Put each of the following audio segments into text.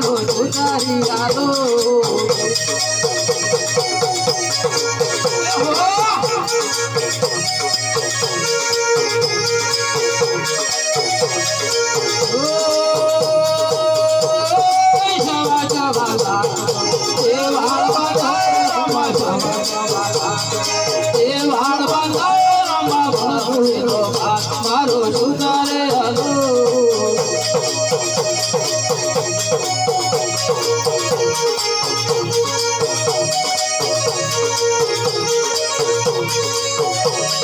Alo Sonari Alo.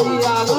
Allah